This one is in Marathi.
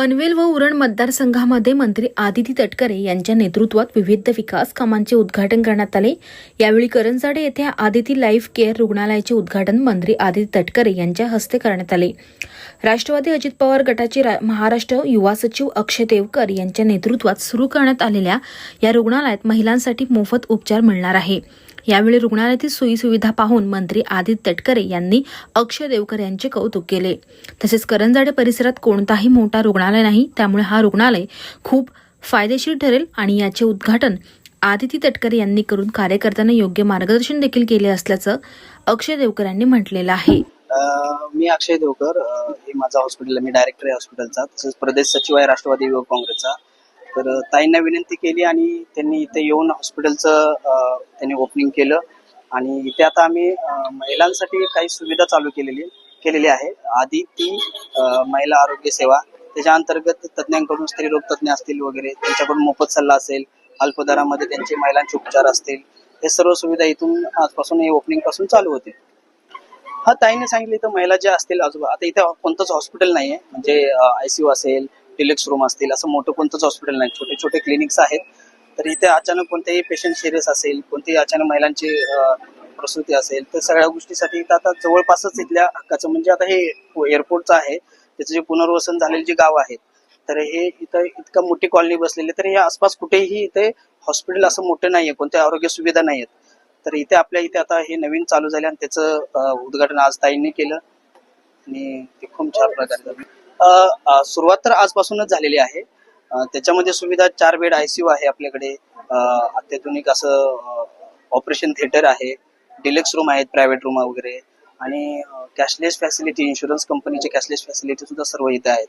पनवेल व उरण मतदारसंघामध्ये मंत्री आदिती तटकरे यांच्या नेतृत्वात विविध विकास कामांचे उद्घाटन करण्यात आले. यावेळी करंजाडे येथे आदिती लाईफ केअर रुग्णालयाचे उद्घाटन मंत्री आदिती तटकरे यांच्या हस्ते करण्यात आले. राष्ट्रवादी अजित पवार गटाचे रा- महाराष्ट्र युवा सचिव अक्षय देवकर यांच्या नेतृत्वात सुरू करण्यात आलेल्या या रुग्णालयात महिलांसाठी मोफत उपचार मिळणार आहे. यावेळी रुग्णालयातील सोयीसुविधा पाहून मंत्री आदित्य तटकरे यांनी अक्षय देवकर यांचे कौतुक केले. तसेच करंजाडे परिसरात कोणताही मोठा रुग्णालय नाही त्यामुळे हा रुग्णालय खूप फायदेशीर ठरेल आणि याचे उद्घाटन आदिती तटकरे यांनी करून कार्यकर्त्यांना योग्य मार्गदर्शन देखील केले असल्याचं अक्षय देवकर यांनी म्हटलेलं आहे. मी अक्षय देवकर हे माझा हॉस्पिटल मी डायरेक्टर आहे हॉस्पिटलचा तसेच प्रदेश सचिव आहे राष्ट्रवादी युवक काँग्रेसचा. तर ताईंना विनंती केली आणि त्यांनी इथे येऊन हॉस्पिटलचं त्यांनी ओपनिंग केलं. आणि इथे आता आम्ही महिलांसाठी काही सुविधा चालू केलेली केलेली आहे. आधी ती महिला आरोग्य सेवा त्याच्या अंतर्गत तज्ज्ञांकडून स्त्रीरोग तज्ज्ञ असतील वगैरे त्यांच्याकडून मोफत सल्ला असेल अल्पदरामध्ये त्यांचे महिलांचे उपचार असतील हे सर्व सुविधा इथून आजपासून हे ओपनिंगपासून चालू होतील. हा ताईने सांगितले तर महिला ज्या असतील आजोबा आता इथे कोणतंच हॉस्पिटल नाहीये. म्हणजे आयसीयू असेल डिलेक्स रूम असतील असं मोठं कोणतंच हॉस्पिटल नाही. छोटे छोटे क्लिनिक्स आहेत. तर इथे अचानक कोणतेही पेशंट सिरियस असेल कोणतेही अचानक महिलांची प्रसूती असेल तर सगळ्या गोष्टीसाठी इथं आता जवळपासच इथल्या हक्काचं म्हणजे आता हे एअरपोर्टचं आहे. त्याचं जे पुनर्वसन झालेले जे गाव आहेत तर हे इथं इतकं मोठी कॉलनी बसलेली तर हे आसपास कुठेही इथे हॉस्पिटल असं मोठं नाहीये कोणत्या आरोग्य सुविधा नाहीयेत. तर इथे आपल्या इथे आता हे नवीन चालू झाले आणि त्याचं उद्घाटन आज ताईंनी केलं. आणि ते खूप छान प्रकारे झालं. सुरुवात तर आजपासूनच झालेली आहे. त्याच्यामध्ये सुविधा चार बेड आयसीयू आहे आपल्याकडे. अत्याधुनिक असं ऑपरेशन थिएटर आहे. डिलेक्स रूम आहेत प्रायव्हेट रूम वगैरे. आणि कॅशलेस फॅसिलिटी इन्शुरन्स कंपनीचे कॅशलेस फॅसिलिटी सुद्धा सर्व इथे आहेत.